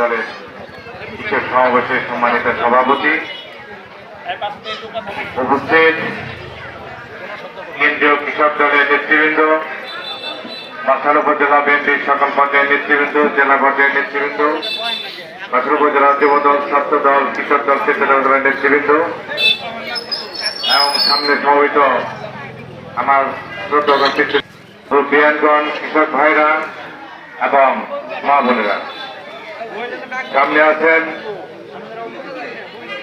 দলের বিশেষ সমাবেশের সম্মানিত সভাপতি, উপস্থিত কেন্দ্রীয় কৃষক দলের নেতৃবৃন্দ, মাথার উপজেলা বিএনপির সকল পর্যায়ের নেতৃবৃন্দ, জেলা পর্যায়ের নেতৃবৃন্দ, মাথার উপজেলা যুব দল ছাত্র দল, কৃষক দল স্বেচ্ছাসেবক দলের নেতৃবৃন্দ, এবং সামনে সমবেত আমার শ্রদ্ধা বিয়ানগণ, কৃষক ভাইরা এবং মা বোনেরা। সামনে আছেন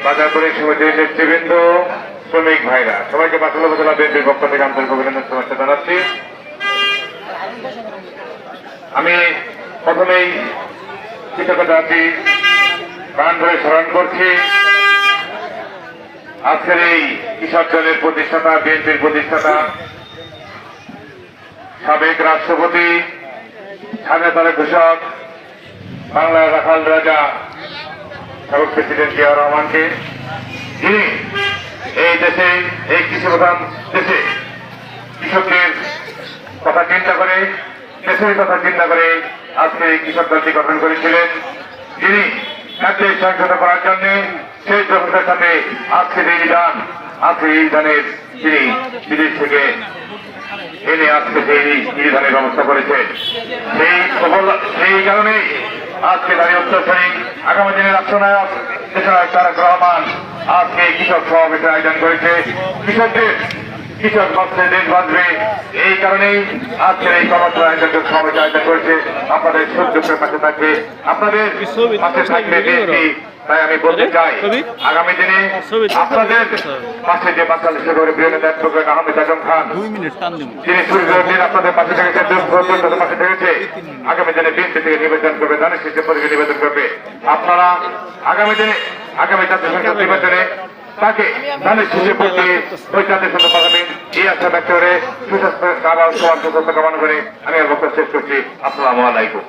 বাজার করে সমিতির নেতৃবৃন্দ শ্রমিক ভাইরা। সবাইকে বাসল উপজেলা বিএনপির পক্ষ থেকে আন্তরিক অভিনন্দন, শুভেচ্ছা জানাচ্ছি। আমি প্রথমেই কৃতজ্ঞতাটি প্রাণ ধরে স্মরণ করছি আজকের এই কৃষক দলের প্রতিষ্ঠাতা, বিএনপির প্রতিষ্ঠাতা, সাবেক রাষ্ট্রপতি স্বাধীনতার ঘোষক বাংলার রাখাল রাজা সাবেক প্রেসিডেন্ট জিয়া রহমানকে যিনি এই দেশে, এই কৃষি প্রধান দেশে কৃষকদের কথা চিন্তা করে, দেশের কথা চিন্তা করে আজকে এই কৃষক দলটি গঠন করেছিলেন। যিনি খাদ্যের সংশোধন করার জন্য সেই জগতের সাথে আজকের এই বিধান আজকে এই বিধানের তিনি বিদেশ থেকে এনে আজকে সেই নির্ধারণের ব্যবস্থা করেছে সেই সেই কারণেই আজকে দাঁড়িয়ে উত্তরসরী আগামী দিনের রাষ্ট্রনায়ক দেশনায়ক তারেক রহমান। আজকে কৃষক সমাবেশের আয়োজন করেছে কৃষকদের কৃষক বাঁচলে দেশ বাঁচবে এই কারণেই আজকের এই কর্মসূচি আয়োজন সমাবেশ আয়োজন করেছে আপনাদের সুযোগের পাশে থাকবে। আপনাদের পাশে থাকবে বিএনপি। তাই আমি বলতে চাই আগামী দিনে আপনাদের পাশে যে বাচ্চা করে বীরেন্দ্র দায়িত্ব করেন আহমেদ আজম খান তিনি মিনিট টান দিব যিনি সূর্যদিন আপনাদের পাশে থেকেছে আগামী দিনে বিএনপি থেকে নিবেদন করবে দানের শিশু পরিকে নিবেদন করবে। আপনারা আগামী দিনে, আগামী জাতীয় সংসদ নির্বাচনে তাকে ধানের শিশু পরিকে ওই জাতীয় সংসদ পাঠাবেন এই আশা ব্যক্ত করে সুস্বাস্থ্য কারণ সবার সুস্থতা কামনা করে আমি আর বক্তব্য শেষ করছি। আসসালামু আলাইকুম।